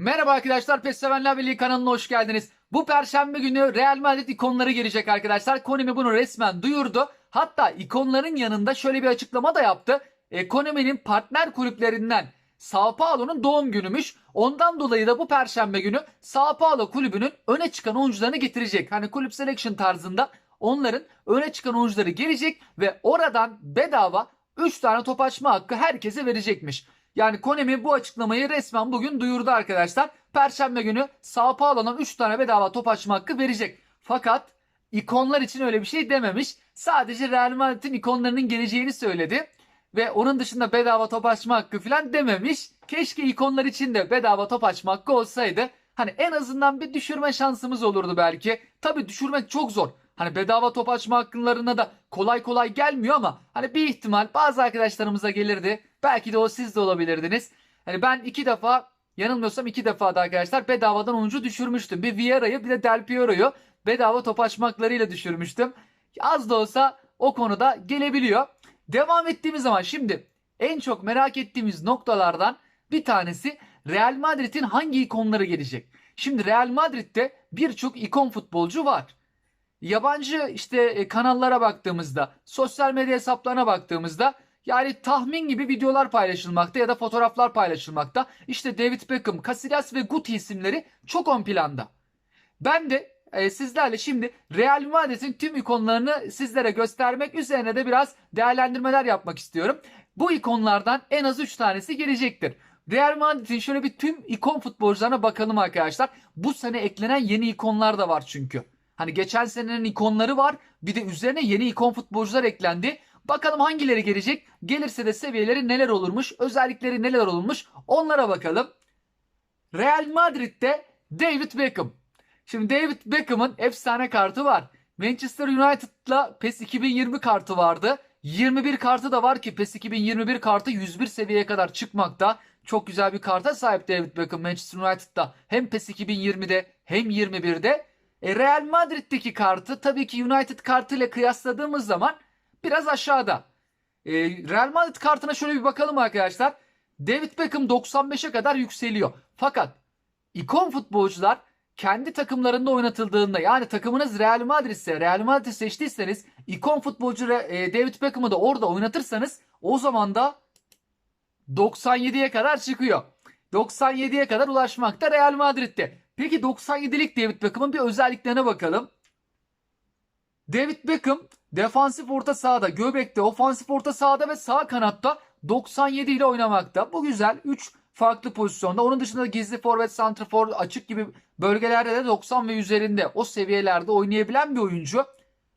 Merhaba arkadaşlar PES Sevenler Birliği kanalına hoş geldiniz. Bu perşembe günü Real Madrid ikonları gelecek arkadaşlar. Konami bunu resmen duyurdu. Hatta ikonların yanında şöyle bir açıklama da yaptı. E, Konami'nin partner kulüplerinden Sao Paulo'nun doğum günümüş. Ondan dolayı da bu perşembe günü Sao Paulo kulübünün öne çıkan oyuncularını getirecek. Hani kulüp selection tarzında onların öne çıkan oyuncuları gelecek ve oradan bedava 3 tane top açma hakkı herkese verecekmiş. Yani Konami bu açıklamayı resmen bugün duyurdu arkadaşlar. Perşembe günü Sao Paulo'dan 3 tane bedava top açma hakkı verecek. Fakat ikonlar için öyle bir şey dememiş. Sadece Real Madrid'in ikonlarının geleceğini söyledi. Ve onun dışında bedava top açma hakkı falan dememiş. Keşke ikonlar için de bedava top açma hakkı olsaydı. Hani en azından bir düşürme şansımız olurdu belki. Tabi düşürmek çok zor. Hani bedava top açma hakklarına da kolay kolay gelmiyor ama hani bir ihtimal bazı arkadaşlarımıza gelirdi. Belki de o siz de olabilirdiniz. Hani ben iki defa yanılmıyorsam iki defa da arkadaşlar bedavadan oyuncu düşürmüştüm. Bir Vieira'yı bir de Del Piero'yu bedava top açma haklarıyla düşürmüştüm. Az da olsa o konuda gelebiliyor. Devam ettiğimiz zaman şimdi en çok merak ettiğimiz noktalardan bir tanesi Real Madrid'in hangi ikonları gelecek? Şimdi Real Madrid'de birçok ikon futbolcu var. Yabancı işte e, kanallara baktığımızda, sosyal medya hesaplarına baktığımızda yani tahmin gibi videolar paylaşılmakta ya da fotoğraflar paylaşılmakta. İşte David Beckham, Casillas ve Guti isimleri çok ön planda. Ben de e, sizlerle şimdi Real Madrid'in tüm ikonlarını sizlere göstermek üzerine de biraz değerlendirmeler yapmak istiyorum. Bu ikonlardan en az 3 tanesi gelecektir. Real Madrid'in şöyle bir tüm ikon futbolcularına bakalım arkadaşlar. Bu sene eklenen yeni ikonlar da var çünkü. Hani geçen senenin ikonları var. Bir de üzerine yeni ikon futbolcular eklendi. Bakalım hangileri gelecek? Gelirse de seviyeleri neler olurmuş? Özellikleri neler olurmuş? Onlara bakalım. Real Madrid'de David Beckham. Şimdi David Beckham'ın efsane kartı var. Manchester United'la PES 2020 kartı vardı. 21 kartı da var ki PES 2021 kartı 101 seviyeye kadar çıkmakta. Çok güzel bir karta sahip David Beckham Manchester United'da. Hem PES 2020'de hem 21'de. E Real Madrid'deki kartı tabii ki United kartıyla kıyasladığımız zaman biraz aşağıda. E, Real Madrid kartına şöyle bir bakalım arkadaşlar. David Beckham 95'e kadar yükseliyor. Fakat ikon futbolcular kendi takımlarında oynatıldığında yani takımınız Real Madrid ise Real Madrid seçtiyseniz ikon futbolcu e, David Beckham'ı da orada oynatırsanız o zaman da 97'ye kadar çıkıyor. 97'ye kadar ulaşmakta Real Madrid'de. Peki 97'lik David Beckham'ın bir özelliklerine bakalım. David Beckham defansif orta sahada, göbekte, ofansif orta sahada ve sağ kanatta 97 ile oynamakta. Bu güzel. 3 farklı pozisyonda. Onun dışında gizli forvet, santrafor, açık gibi bölgelerde de 90 ve üzerinde o seviyelerde oynayabilen bir oyuncu.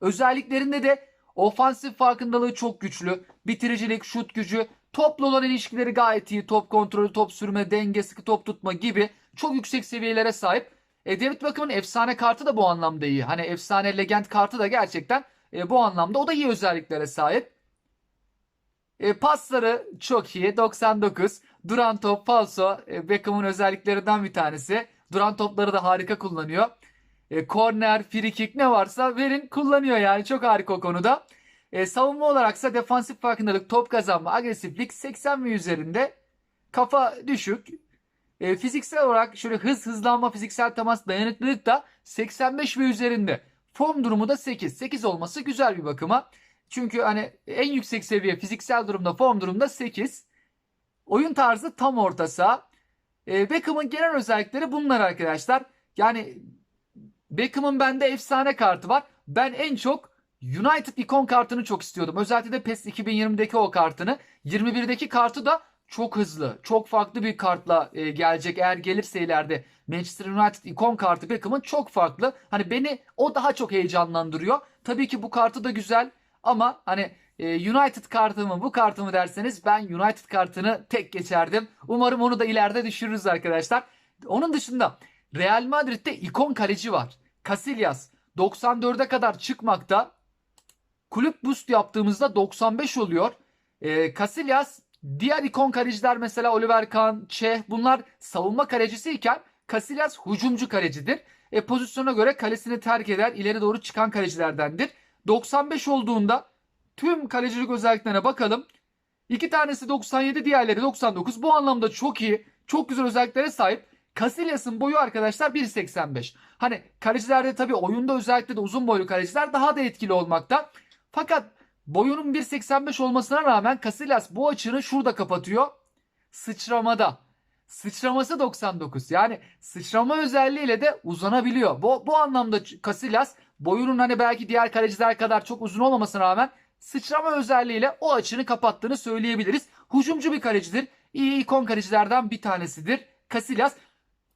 Özelliklerinde de ofansif farkındalığı çok güçlü. Bitiricilik, şut gücü, topla olan ilişkileri gayet iyi. Top kontrolü, top sürme, denge, sıkı top tutma gibi çok yüksek seviyelere sahip. E, David Beckham'ın efsane kartı da bu anlamda iyi. Hani efsane legend kartı da gerçekten e, bu anlamda o da iyi özelliklere sahip. E, pasları çok iyi. 99. Duran top, falso. E, Beckham'ın özelliklerinden bir tanesi. Duran topları da harika kullanıyor. E, corner, free kick ne varsa verin kullanıyor yani. Çok harika o konuda. E, savunma olaraksa defansif farkındalık, top kazanma, agresiflik 80 ve üzerinde. Kafa düşük. E, fiziksel olarak şöyle hız, hızlanma, fiziksel temas, dayanıklılık da 85 ve üzerinde. Form durumu da 8. 8 olması güzel bir bakıma. Çünkü hani en yüksek seviye fiziksel durumda, form durumda 8. Oyun tarzı tam orta saha. E, Beckham'ın genel özellikleri bunlar arkadaşlar. Yani Beckham'ın bende efsane kartı var. Ben en çok United ikon kartını çok istiyordum. Özellikle de PES 2020'deki o kartını. 21'deki kartı da çok hızlı, çok farklı bir kartla e, gelecek eğer gelirse ileride. Manchester United ikon kartı Beckham'ın çok farklı. Hani beni o daha çok heyecanlandırıyor. Tabii ki bu kartı da güzel ama hani e, United kartımı bu kartımı derseniz ben United kartını tek geçerdim. Umarım onu da ileride düşürürüz arkadaşlar. Onun dışında Real Madrid'de ikon kaleci var. Casillas 94'e kadar çıkmakta. Kulüp boost yaptığımızda 95 oluyor. E, Casillas diğer ikon kaleciler mesela Oliver Kahn, Çeh bunlar savunma kalecisi Casillas hücumcu kalecidir. E, pozisyona göre kalesini terk eder ileri doğru çıkan kalecilerdendir. 95 olduğunda tüm kalecilik özelliklerine bakalım. İki tanesi 97 diğerleri 99. Bu anlamda çok iyi. Çok güzel özelliklere sahip. Casillas'ın boyu arkadaşlar 1.85. Hani kalecilerde tabii oyunda özellikle de uzun boylu kaleciler daha da etkili olmakta. Fakat boyunun 1.85 olmasına rağmen Casillas bu açını şurada kapatıyor. Sıçramada. Sıçraması 99. Yani sıçrama özelliğiyle de uzanabiliyor. Bu, bu anlamda Casillas boyunun hani belki diğer kaleciler kadar çok uzun olmamasına rağmen sıçrama özelliğiyle o açını kapattığını söyleyebiliriz. Hucumcu bir kalecidir. İyi ikon kalecilerden bir tanesidir. Casillas.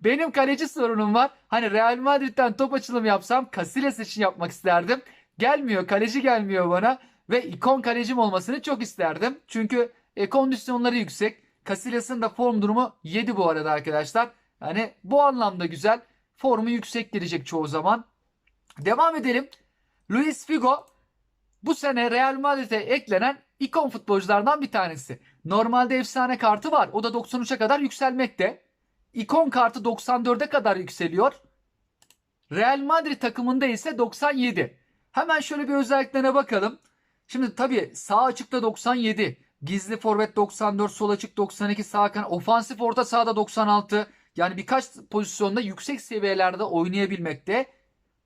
Benim kaleci sorunum var. Hani Real Madrid'den top açılım yapsam Casillas için yapmak isterdim. Gelmiyor. Kaleci gelmiyor bana. Ve ikon kalecim olmasını çok isterdim. Çünkü e, kondisyonları yüksek. Casillas'ın da form durumu 7 bu arada arkadaşlar. Yani bu anlamda güzel. Formu yüksek gelecek çoğu zaman. Devam edelim. Luis Figo bu sene Real Madrid'e eklenen ikon futbolculardan bir tanesi. Normalde efsane kartı var. O da 93'e kadar yükselmekte. İkon kartı 94'e kadar yükseliyor. Real Madrid takımında ise 97. Hemen şöyle bir özelliklerine bakalım. Şimdi tabii sağ açıkta 97. Gizli forvet 94, sol açık 92, sağ kan, ofansif orta sahada 96. Yani birkaç pozisyonda yüksek seviyelerde oynayabilmekte.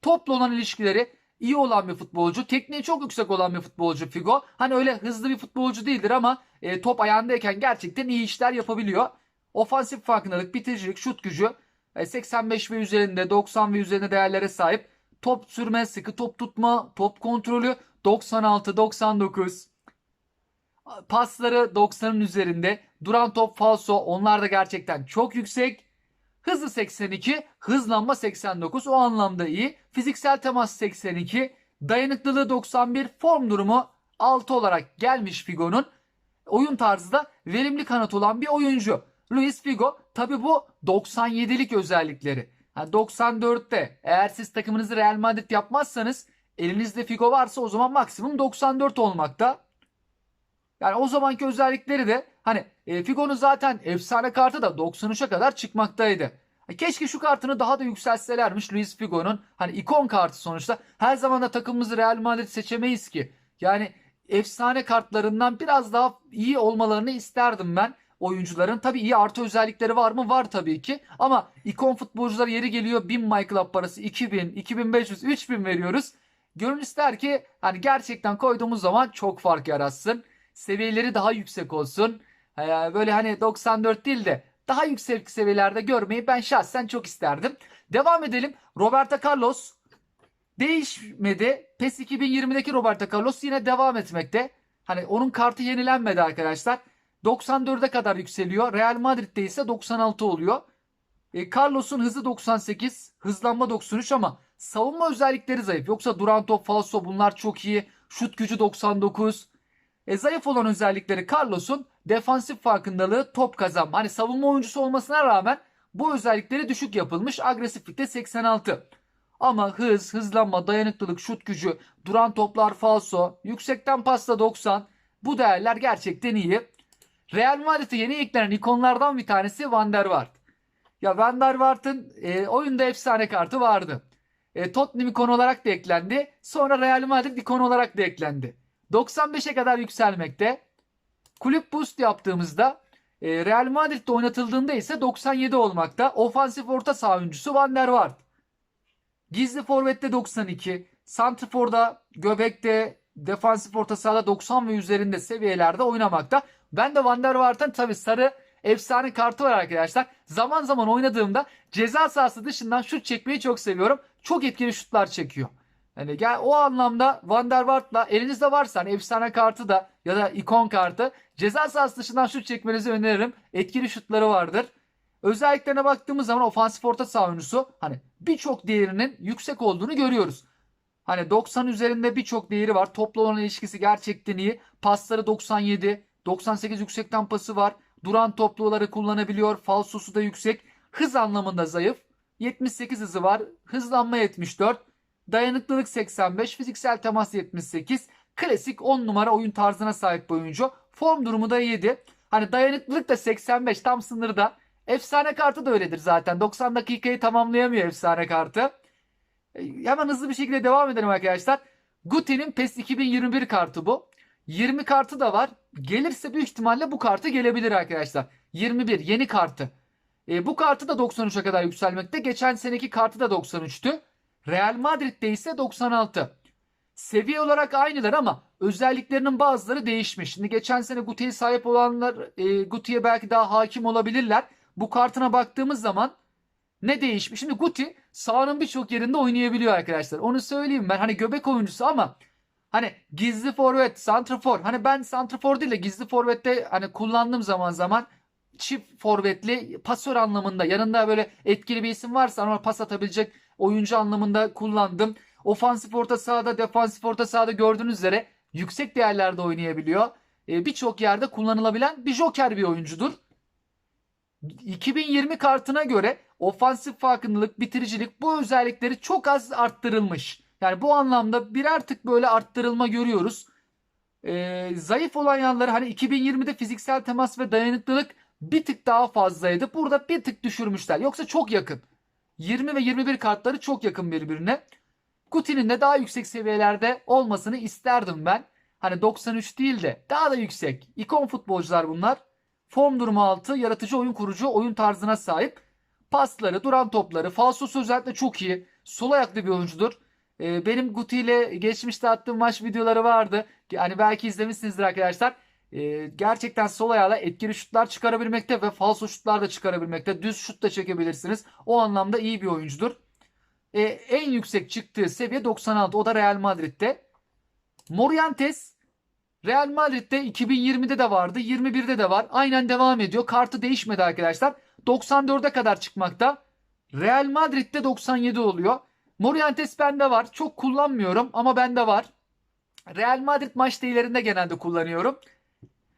Topla olan ilişkileri iyi olan bir futbolcu. Tekniği çok yüksek olan bir futbolcu Figo. Hani öyle hızlı bir futbolcu değildir ama e, top ayağındayken gerçekten iyi işler yapabiliyor. Ofansif farkındalık, bitiricilik, şut gücü e, 85 ve üzerinde, 90 ve üzerinde değerlere sahip. Top sürme, sıkı top tutma, top kontrolü 96, 99. Pasları 90'ın üzerinde. Duran top falso onlar da gerçekten çok yüksek. Hızı 82, hızlanma 89 o anlamda iyi. Fiziksel temas 82, dayanıklılığı 91, form durumu 6 olarak gelmiş Figo'nun. Oyun tarzı da verimli kanat olan bir oyuncu. Luis Figo tabi bu 97'lik özellikleri. Yani 94'te eğer siz takımınızı Real Madrid yapmazsanız elinizde Figo varsa o zaman maksimum 94 olmakta. Yani o zamanki özellikleri de hani e, Figo'nun zaten efsane kartı da 93'e kadar çıkmaktaydı. Keşke şu kartını daha da yükseltselermiş Luis Figo'nun. Hani ikon kartı sonuçta. Her zaman da takımımızı Real Madrid seçemeyiz ki. Yani efsane kartlarından biraz daha iyi olmalarını isterdim ben oyuncuların. Tabii iyi artı özellikleri var mı? Var tabii ki. Ama ikon futbolcular yeri geliyor 1000 My Club parası 2000, 2500, 3000 veriyoruz. Gönül ister ki hani gerçekten koyduğumuz zaman çok fark yaratsın. Seviyeleri daha yüksek olsun. Ee, böyle hani 94 değil de daha yüksek seviyelerde görmeyi ben şahsen çok isterdim. Devam edelim. Roberto Carlos değişmedi. PES 2020'deki Roberto Carlos yine devam etmekte. Hani onun kartı yenilenmedi arkadaşlar. 94'e kadar yükseliyor. Real Madrid'de ise 96 oluyor. E, Carlos'un hızı 98, hızlanma 93 ama savunma özellikleri zayıf. Yoksa duran top, falso bunlar çok iyi. Şut gücü 99. E, zayıf olan özellikleri Carlos'un defansif farkındalığı, top kazanma. Hani savunma oyuncusu olmasına rağmen bu özellikleri düşük yapılmış. Agresiflikte 86. Ama hız, hızlanma, dayanıklılık, şut gücü, duran toplar falso, yüksekten pasta 90. Bu değerler gerçekten iyi. Real Madrid'e yeni eklenen ikonlardan bir tanesi Van der Vaart. Ya Van der Vaart'ın e, oyunda efsane kartı vardı. E, Tottenham ikonu olarak da eklendi. Sonra Real Madrid ikonu olarak da eklendi. 95'e kadar yükselmekte. Kulüp boost yaptığımızda e, Real Madrid'de oynatıldığında ise 97 olmakta. Ofansif orta saha oyuncusu Van der Vaart. Gizli forvette 92. Santrfor'da, göbekte, defansif orta sahada 90 ve üzerinde seviyelerde oynamakta. Ben de Van der Vaart'ın tabi sarı efsane kartı var arkadaşlar. Zaman zaman oynadığımda ceza sahası dışından şut çekmeyi çok seviyorum. Çok etkili şutlar çekiyor. Yani gel o anlamda Van der Vaart'la elinizde varsa hani efsane kartı da ya da ikon kartı ceza sahası dışından şut çekmenizi öneririm. Etkili şutları vardır. Özelliklerine baktığımız zaman ofansif orta saha oyuncusu hani birçok değerinin yüksek olduğunu görüyoruz. Hani 90 üzerinde birçok değeri var. Topla olan ilişkisi gerçekten iyi. Pasları 97, 98 yüksekten pası var. Duran topluları kullanabiliyor. Falsosu da yüksek. Hız anlamında zayıf. 78 hızı var. Hızlanma 74. Dayanıklılık 85. Fiziksel temas 78. Klasik 10 numara oyun tarzına sahip oyuncu. Form durumu da 7. Hani dayanıklılık da 85 tam sınırda. Efsane kartı da öyledir zaten. 90 dakikayı tamamlayamıyor efsane kartı. E, hemen hızlı bir şekilde devam edelim arkadaşlar. Guti'nin PES 2021 kartı bu. 20 kartı da var. Gelirse büyük ihtimalle bu kartı gelebilir arkadaşlar. 21 yeni kartı. E, bu kartı da 93'e kadar yükselmekte. Geçen seneki kartı da 93'tü. Real Madrid'de ise 96. Seviye olarak aynılar ama özelliklerinin bazıları değişmiş. Şimdi geçen sene Guti'ye sahip olanlar e, Guti'ye belki daha hakim olabilirler. Bu kartına baktığımız zaman ne değişmiş? Şimdi Guti sahanın birçok yerinde oynayabiliyor arkadaşlar. Onu söyleyeyim ben. Hani göbek oyuncusu ama hani gizli forvet, santrafor. Hani ben santrafor değil de gizli forvette hani kullandığım zaman zaman çift forvetli pasör anlamında yanında böyle etkili bir isim varsa ama pas atabilecek oyuncu anlamında kullandım. Ofansif orta sahada, defansif orta sahada gördüğünüz üzere yüksek değerlerde oynayabiliyor. Ee, Birçok yerde kullanılabilen bir joker bir oyuncudur. 2020 kartına göre ofansif farkındalık, bitiricilik bu özellikleri çok az arttırılmış. Yani bu anlamda birer tık böyle arttırılma görüyoruz. Ee, zayıf olan yanları hani 2020'de fiziksel temas ve dayanıklılık bir tık daha fazlaydı. Burada bir tık düşürmüşler. Yoksa çok yakın. 20 ve 21 kartları çok yakın birbirine. Guti'nin de daha yüksek seviyelerde olmasını isterdim ben. Hani 93 değil de daha da yüksek. İkon futbolcular bunlar. Form durumu altı, yaratıcı oyun kurucu oyun tarzına sahip. Pasları, duran topları, falsosu özellikle çok iyi. Sol ayaklı bir oyuncudur. Ee, benim Guti ile geçmişte attığım maç videoları vardı. Yani belki izlemişsinizdir arkadaşlar. Ee, gerçekten sol ayağıyla etkili şutlar çıkarabilmekte ve falso şutlar da çıkarabilmekte. Düz şut da çekebilirsiniz. O anlamda iyi bir oyuncudur. Ee, en yüksek çıktığı seviye 96. O da Real Madrid'de. Morientes Real Madrid'de 2020'de de vardı. 21'de de var. Aynen devam ediyor. Kartı değişmedi arkadaşlar. 94'e kadar çıkmakta. Real Madrid'de 97 oluyor. Morientes bende var. Çok kullanmıyorum ama bende var. Real Madrid maç değerlerinde genelde kullanıyorum.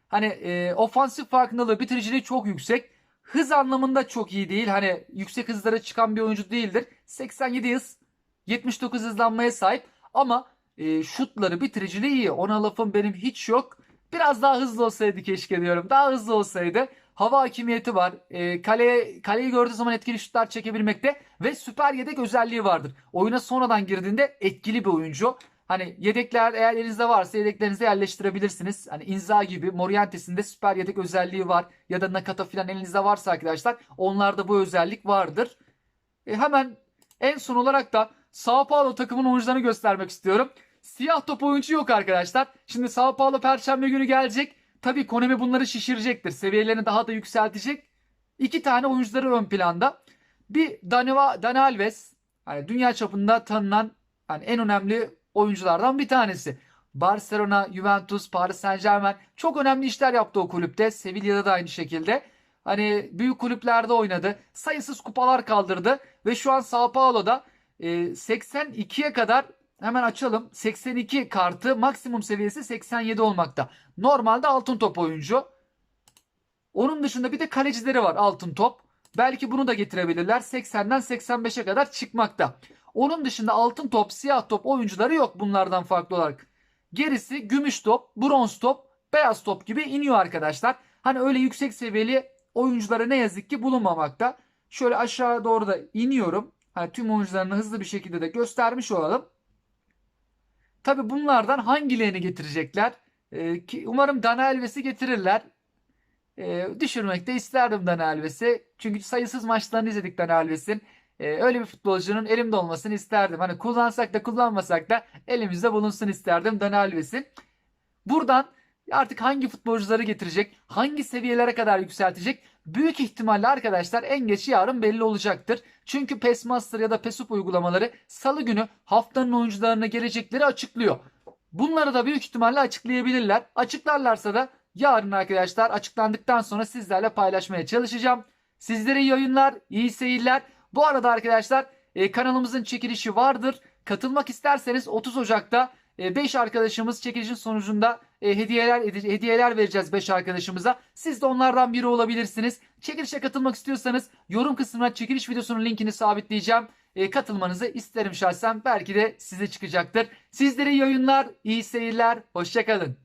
Hani e, ofansif farkındalığı, bitiriciliği çok yüksek. Hız anlamında çok iyi değil. Hani yüksek hızlara çıkan bir oyuncu değildir. 87 hız, 79 hızlanmaya sahip ama e, şutları, bitiriciliği iyi. Ona lafım benim hiç yok. Biraz daha hızlı olsaydı keşke diyorum. Daha hızlı olsaydı. Hava hakimiyeti var. E, kaleye, kaleyi gördüğü zaman etkili şutlar çekebilmekte ve süper yedek özelliği vardır. Oyuna sonradan girdiğinde etkili bir oyuncu. Hani yedekler eğer elinizde varsa yedeklerinize yerleştirebilirsiniz. Hani Inza gibi Morientes'in de süper yedek özelliği var. Ya da Nakata falan elinizde varsa arkadaşlar onlarda bu özellik vardır. E, hemen en son olarak da Sao Paulo takımın oyuncularını göstermek istiyorum. Siyah top oyuncu yok arkadaşlar. Şimdi Sao Paulo perşembe günü gelecek. Tabii Konami bunları şişirecektir. Seviyelerini daha da yükseltecek. İki tane oyuncuları ön planda. Bir Daniva, Dani Alves. Hani dünya çapında tanınan hani en önemli oyunculardan bir tanesi. Barcelona, Juventus, Paris Saint Germain çok önemli işler yaptı o kulüpte. Sevilla'da da aynı şekilde. Hani büyük kulüplerde oynadı. Sayısız kupalar kaldırdı. Ve şu an Sao Paulo'da e, 82'ye kadar hemen açalım. 82 kartı maksimum seviyesi 87 olmakta. Normalde altın top oyuncu. Onun dışında bir de kalecileri var altın top. Belki bunu da getirebilirler. 80'den 85'e kadar çıkmakta. Onun dışında altın top, siyah top oyuncuları yok bunlardan farklı olarak. Gerisi gümüş top, bronz top, beyaz top gibi iniyor arkadaşlar. Hani öyle yüksek seviyeli oyunculara ne yazık ki bulunmamakta. Şöyle aşağı doğru da iniyorum. Hani tüm oyuncularını hızlı bir şekilde de göstermiş olalım. Tabi bunlardan hangilerini getirecekler? Ee, ki umarım Dana Alves'i getirirler. Ee, düşürmek de isterdim Dana Alves'i. Çünkü sayısız maçlarını izledik Dana Alves'in. Ee, öyle bir futbolcunun elimde olmasını isterdim. Hani kullansak da kullanmasak da elimizde bulunsun isterdim Dani Alves'in. Buradan artık hangi futbolcuları getirecek, hangi seviyelere kadar yükseltecek büyük ihtimalle arkadaşlar en geç yarın belli olacaktır. Çünkü PES Master ya da PESUP uygulamaları salı günü haftanın oyuncularına gelecekleri açıklıyor. Bunları da büyük ihtimalle açıklayabilirler. Açıklarlarsa da yarın arkadaşlar açıklandıktan sonra sizlerle paylaşmaya çalışacağım. Sizlere iyi oyunlar, iyi seyirler. Bu arada arkadaşlar e, kanalımızın çekilişi vardır. Katılmak isterseniz 30 Ocak'ta 5 arkadaşımız çekilişin sonucunda e, hediyeler hediyeler vereceğiz 5 arkadaşımıza. Siz de onlardan biri olabilirsiniz. Çekilişe katılmak istiyorsanız yorum kısmına çekiliş videosunun linkini sabitleyeceğim. E, katılmanızı isterim şahsen. Belki de size çıkacaktır. Sizlere iyi oyunlar, iyi seyirler. Hoşçakalın.